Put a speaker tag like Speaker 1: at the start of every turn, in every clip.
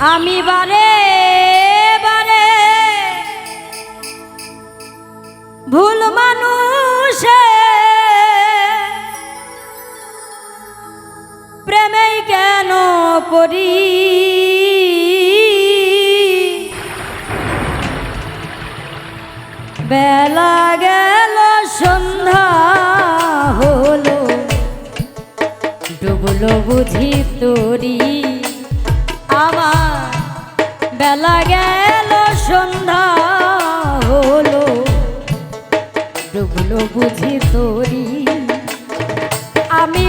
Speaker 1: আমি বারে বারে ভুল মানুষে প্রেমেই কেন পড়ি? বেলা গেল, সন্ধ্যা হলো। ডুবলো বুঝি তোরি আমার বেলা গেল সন্ধ্যা হলো। ডুবলো বুঝি তোরি। আমি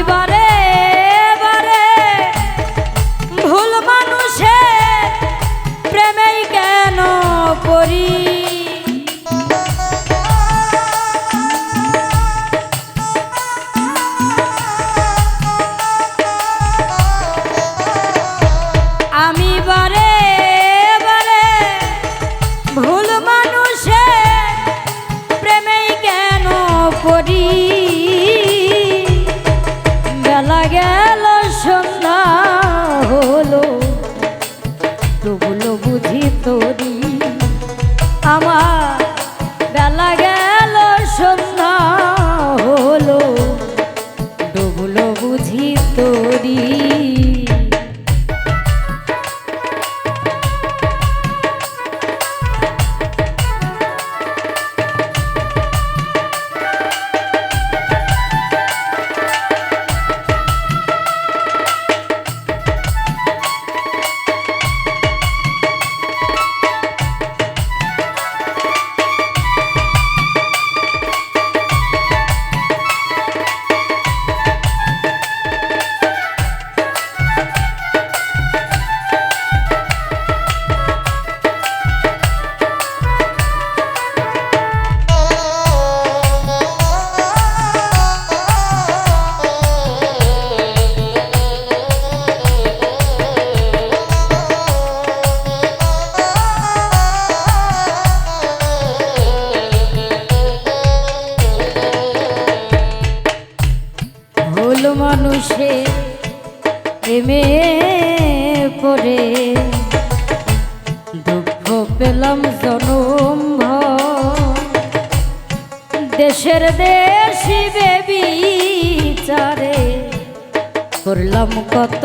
Speaker 1: দেশের দেশি বেবি চারে। করলাম কত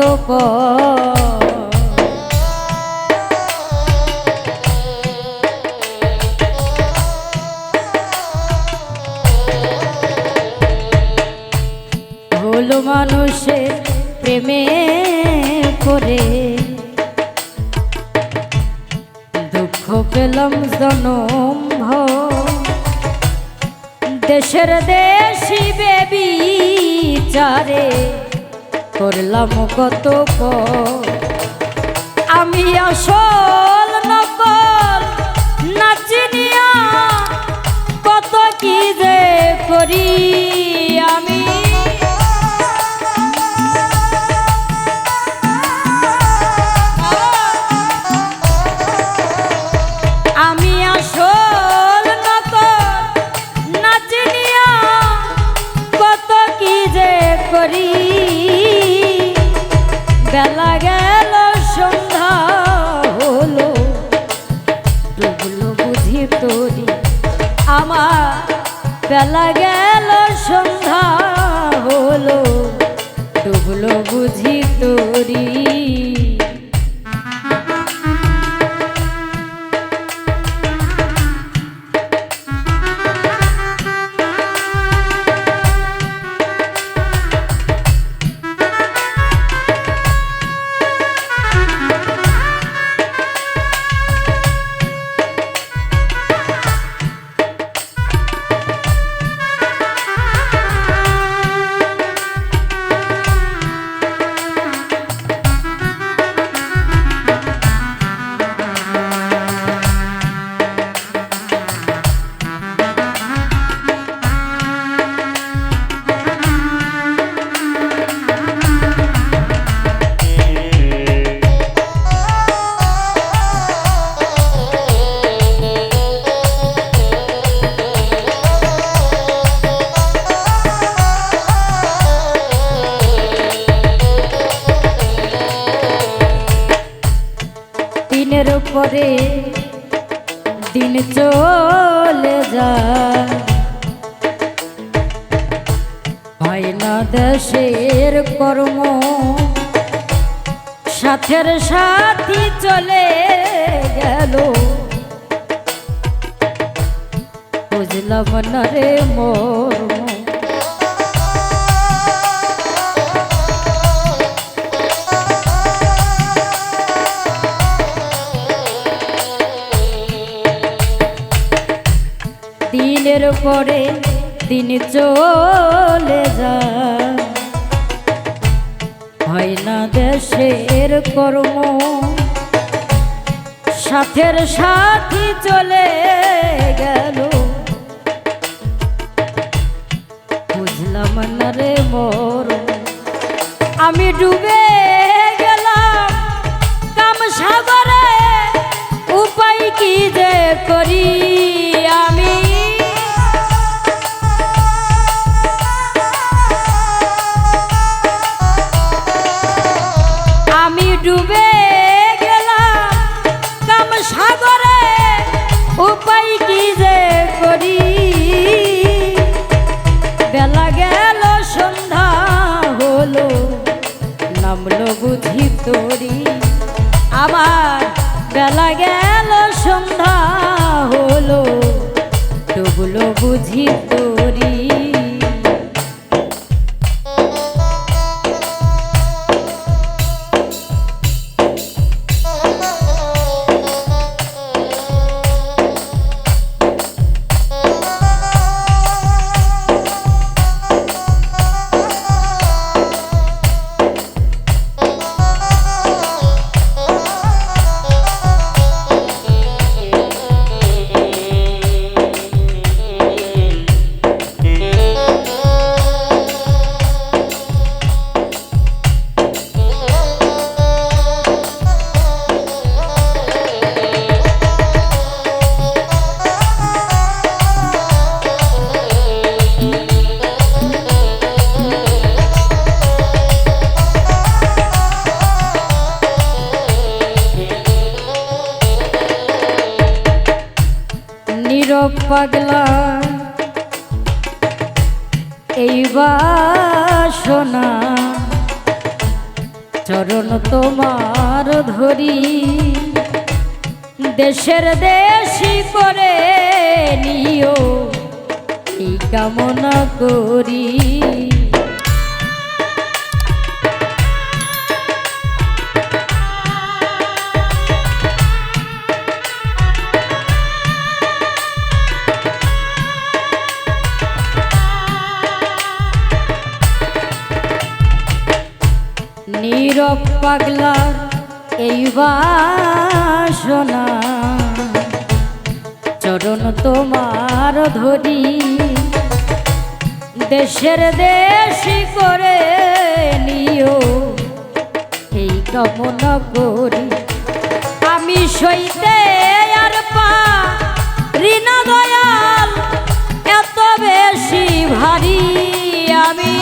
Speaker 1: ভুল মানুষের প্রেমে পড়ে। দুঃখ পেলাম জনম ভর। দেশের দেশি বেবি চারে করলাম কত। আমি আসল বেলা গেল সন্ধ্যা হলো। ডুবলো বুঝি তোরি পরে দিন চলে যায়। হয় না দেশের কর্ম, সাথের সাথী চলে গেল। বুঝলাম না রে মর্ম দিনের পরে দিন চলে যায়। না দেশের কর্ম, সাথের সাথী চলে গেল। বুঝলাম না রে মোর, আমি ডুবে নামলো বুঝি তোরি। আবার বেলা গেল সন্ধ্যা হলো। ডুবলো বুঝি তোরি। পাগলা। এই বাসনা চরণ তোমার ধরি। দেশের দেশি করে নিও এই কামনা করি। দেশের দেশি করে নিও। এই কামনা করি আমি সইতে আর পা ঋণা দয়াল, এত বেশি ভারী আমি।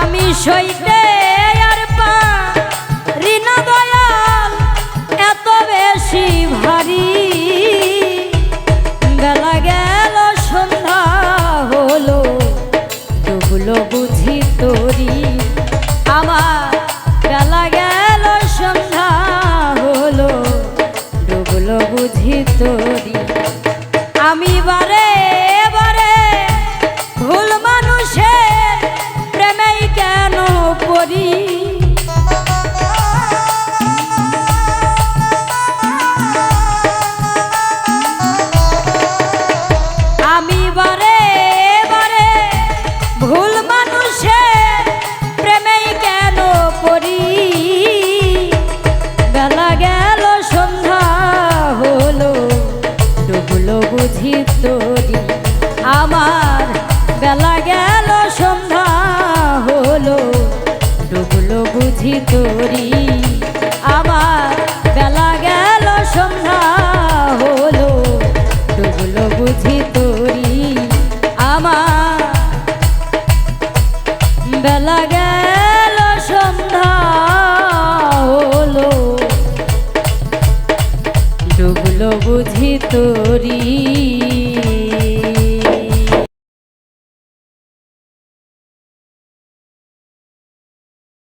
Speaker 1: আমি সইতে তোরি